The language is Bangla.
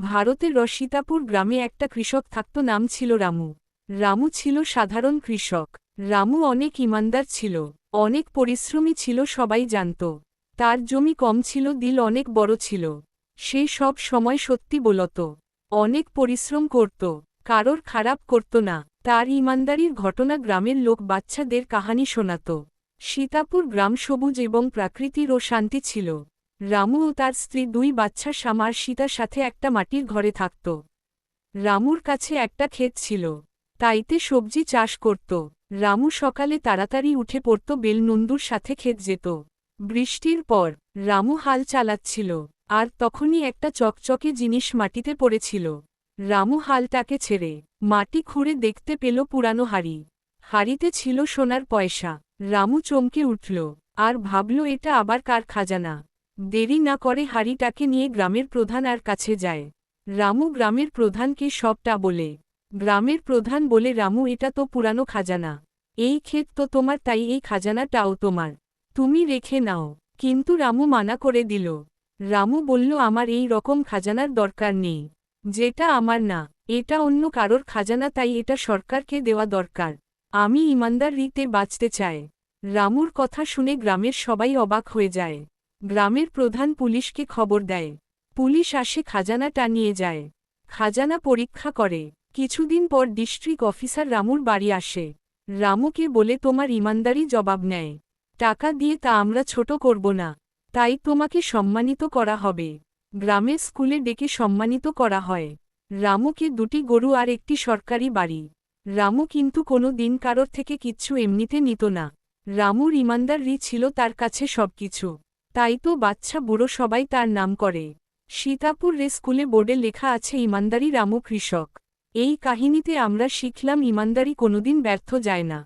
ভারতের রসিতাপুর গ্রামে একটা কৃষক থাকত, নাম ছিল রামু। রামু ছিল সাধারণ কৃষক। রামু অনেক ইমানদার ছিল, অনেক পরিশ্রমী ছিল, সবাই জানত। তার জমি কম ছিল, দিল অনেক বড় ছিল। সে সব সময় সত্যি বলত। অনেক পরিশ্রম করত, কারোর খারাপ করত না। তার ইমানদারির ঘটনা গ্রামের লোক বাচ্চাদের কাহানি শোনাত। সীতাপুর গ্রাম সবুজ এবং প্রাকৃতির ও শান্তি ছিল। রামু ও তার স্ত্রী দুই বাচ্চা সামার সীতার সাথে একটা মাটির ঘরে থাকত। রামুর কাছে একটা ক্ষেত ছিল। তাইতে সবজি চাষ করত। রামু সকালে তাড়াতাড়ি উঠে পড়ত বেলনন্দুর সাথে ক্ষেত যেত। বৃষ্টির পর রামু হাল চালাচ্ছিল, আর তখনই একটা চকচকে জিনিস মাটিতে পড়েছিল। রামু হালটাকে ছেড়ে মাটি খুঁড়ে দেখতে পেল পুরানো হাড়ি। হাড়িতে ছিল সোনার পয়সা। রামু চমকে উঠল, আর ভাবল, এটা আবার কার খাজানা? দেরি না করে হাড়িটাকে নিয়ে গ্রামের প্রধান আর কাছে যায়। রামু গ্রামের প্রধানকে সবটা বলে। গ্রামের প্রধান বলে, রামু, এটা তো পুরানো খাজানা। এই ক্ষেত তো তোমার, তাই এই খাজানাটাও তোমার। তুমি রেখে নাও। কিন্তু রামু মানা করে দিল। রামু বলল, আমার এই রকম খাজানার দরকার নেই। যেটা আমার না, এটা অন্য কারোর খাজানা, তাই এটা সরকারকে দেওয়া দরকার। আমি ইমানদার রীতে বাঁচতে চাই। রামুর কথা শুনে গ্রামের সবাই অবাক হয়ে যায়। গ্রামের প্রধান পুলিশকে খবর দেয়। পুলিশ আসে খাজানাটা নিয়ে যায়। খাজানা পরীক্ষা করে। কিছুদিন পর ডিস্ট্রিক্ট অফিসার রামুর বাড়ি আসে। রামুকে বলে, তোমার ইমানদারি জবাব নেয়। টাকা দিয়ে তা আমরা ছোট করব না। তাই তোমাকে সম্মানিত করা হবে। গ্রামের স্কুলে ডেকে সম্মানিত করা হয়। রামুকে দুটি গরু আর একটি সরকারি বাড়ি। রামু কিন্তু কোনো দিন কারোর থেকে কিচ্ছু এমনিতে নিত না। রামুর ইমানদার রি ছিল তার কাছে সবকিছু। তাই তো বাচ্চা বুড়ো সবাই তার নাম করে। সীতাপুর রে স্কুলে বোর্ডে লেখা আছে, ইমানদারি রামু কৃষক। এই কাহিনীতে আমরা শিখলাম, ইমানদারি কোনোদিন ব্যর্থ যায় না।